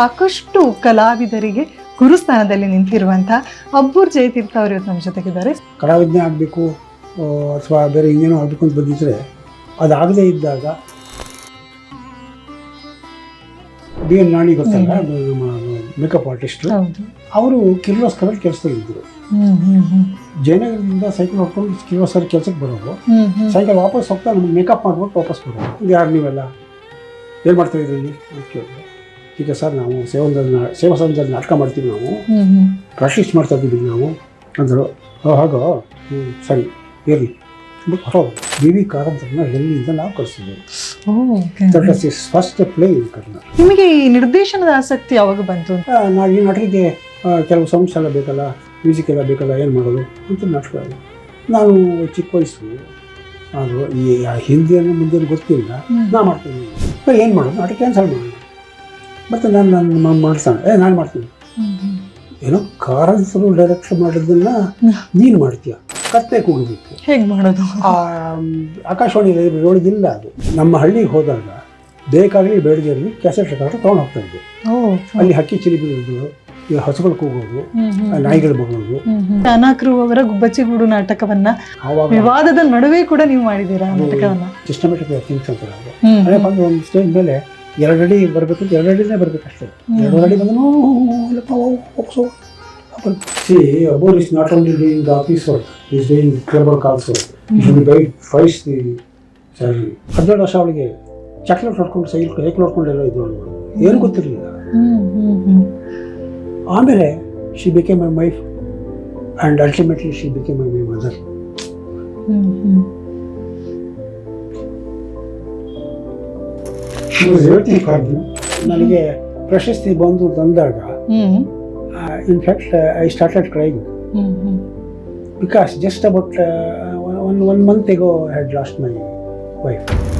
ಸಾಕಷ್ಟು ಕಲಾವಿದರಿಗೆ ಗುರುಸ್ಥಾನದಲ್ಲಿ ನಿಂತಿರುವಂತಹ ಅಬ್ಬೂರ್ ಜಯತೀರ್ಥ ಅವರು ಇವತ್ತು ನಮ್ಮ ಜೊತೆಗಿದ್ದಾರೆ. ಕಲಾವಿದನೇ ಆಗಬೇಕು ಅಥವಾ ಬೇರೆ ಇನ್ನೇನೋ ಆಗಬೇಕು ಅಂತ ಬಂದಿದ್ರೆ ಅದಾಗದೇ ಇದ್ದಾಗ ಬಿ ಎನ್ ನಾಣಿ ಗೊತ್ತಲ್ಲ ನಮ್ಮ ಮೇಕಪ್ ಆರ್ಟಿಸ್ಟ್ ಅವರು ಕಿರ್ಲೋಸ್ಕರ ಕೆಲಸದಲ್ಲಿದ್ದರು ಇದ್ದರು. ಜಯನಗರದಿಂದ ಸೈಕಲ್ ಹೊಡ್ಕೊಂಡು ಕಿರ್ಲೋಸ್ಕರ್ ಕೆಲಸಕ್ಕೆ ಬರೋದು ಸೈಕಲ್ ವಾಪಸ್ ಹೋಗ್ತಾ ನಮ್ಗೆ ಮೇಕಪ್ ಮಾಡ್ಬಿಟ್ಟು ವಾಪಸ್ ಬರೋದು ಇದು ಯಾರು ನೀವೆಲ್ಲ? ಏನು ಮಾಡ್ತಾ ಇದ್ರಿ ಅಂತ ಕೇಳಿದ್ರು. ಈಗ ಸರ್ ನಾವು ಸೇವಂದಲ್ಲಿ ಸೇವಾ ಸಂಘದಲ್ಲಿ ನಾಟಕ ಮಾಡ್ತೀವಿ ನಾವು. ಪ್ರಾಕ್ಟೀಸ್ ಮಾಡ್ತಾ ಇದ್ದೀವಿ ನಾವು. ಅಂದರು ಓ ಹಾಗೋ ಹ್ಞೂ ಸರಿ ಇರಲಿ. ಹೊರಗೆ ಬಿ ವಿ ಕಾರಂತರನ್ನ ನಾವು. That is first play in ನಿಮಗೆ ಈ ನಿರ್ದೇಶನದ ಆಸಕ್ತಿ ಯಾವಾಗ ಬಂತು? ಅಂತ ನಾ ಈ ನಾಟಕಕ್ಕೆ ಆ, ಕೆಲವು ಸೌಂಡ್ಸ್ ಎಲ್ಲ ಬೇಕಲ್ಲ ಮ್ಯೂಸಿಕ್ ಎಲ್ಲ ಬೇಕಲ್ಲ ಏನು ಮಾಡೋದು ಅಂತ ನಾಟಕ. ಅದು. ನಾನು ಚಿಕ್ಕ ವಯಸ್ಸು. ಅದು ಈ ಹಿಂದಿಯನ್ನು ಮುಂದೆ ಗೊತ್ತಿಲ್ಲ. ನಾ ಮಾಡ್ತೀನಿ. ಏನು ಮಾಡೋದು? ನಾಟಕ ಕ್ಯಾನ್ಸಲ್ ಮಾಡೋಣ ಮತ್ತು ನಾನು ನನ್ನ ಮಾಡ್ತಾನೆ ಏ ನಾನು ಮಾಡ್ತೀನಿ. ಏನೋ ಕಾರನ್ಸರು ಡೈರೆಕ್ಷನ್ ಮಾಡಿದ್ದನ್ನ ನೀನು ಮಾಡ್ತೀಯ. ಕತ್ತೆ ಕೂಗಬೇಕು ಹೇಗೆ ಮಾಡೋದು? ಆಕಾಶವಾಣಿ ಇಲ್ಲ ಅದು. ನಮ್ಮ ಹಳ್ಳಿಗೆ ಹೋದಾಗ ಬೇಕಾಗಲಿ ಬೇಡದಿರಲಿ ಕ್ಯಾಸೆಟ್ ರೆಕಾರ್ಡ್ ತೊಗೊಂಡು ಹೋಗ್ತಾ ಇದ್ದೆ. ಓ ಅಲ್ಲಿ ಹಕ್ಕಿ ಚಿಲಿಬಿಡೋದು ಈ ಹಸುಗಳು ಕೂಗೋದು ನಾಯಿಗಳು ಬಗ್ಗೋದು ನಾನಾಕರು. ಅನಾಕ್ರು ಅವರ ಗುಬ್ಬಚ್ಚಿಗೂಡು ನಾಟಕವನ್ನ ವಿವಾದದ ನಡುವೆ ಕೂಡ ನೀವು ಮಾಡಿದ್ದೀರಾ ನಾಟಕವನ್ನ? ಸಿಸ್ಟಮೆಟಿಕ್ ಥಿಂಗ್ಸ್ ಅಂತಾರೆ ಒಂದು ಸ್ಟೇಜ್ ಮೇಲೆ ಎರಡು ಅಡಿ ಬರಬೇಕು ಅಂತ ಎರಡು ಅಡಿನೇ ಬರಬೇಕಷ್ಟೇ ಎರಡು ಅಡಿ ಬಂದು see ಅಬೋರ್ is not only doing the office work is doing club work also should guide face the salary ಹದಿನೇಳು ವರ್ಷ ಅವಳಿಗೆ ಚಾಕ್ಲೇಟ್ ಹೊಡ್ಕೊಂಡು ಸೈಲ್ ಸೈಕಲ್ ನೋಡ್ಕೊಂಡು ಇದ್ದು ಅವಳು. ಏನು ಗೊತ್ತಿರಲಿಲ್ಲ. ಆಮೇಲೆ she become my wife and ultimately she become my my mother everything ನನಗೆ ಪ್ರಶಸ್ತಿ ಬಂದು ತಂದಾಗ in fact I started crying because just about one one month ago had lost my I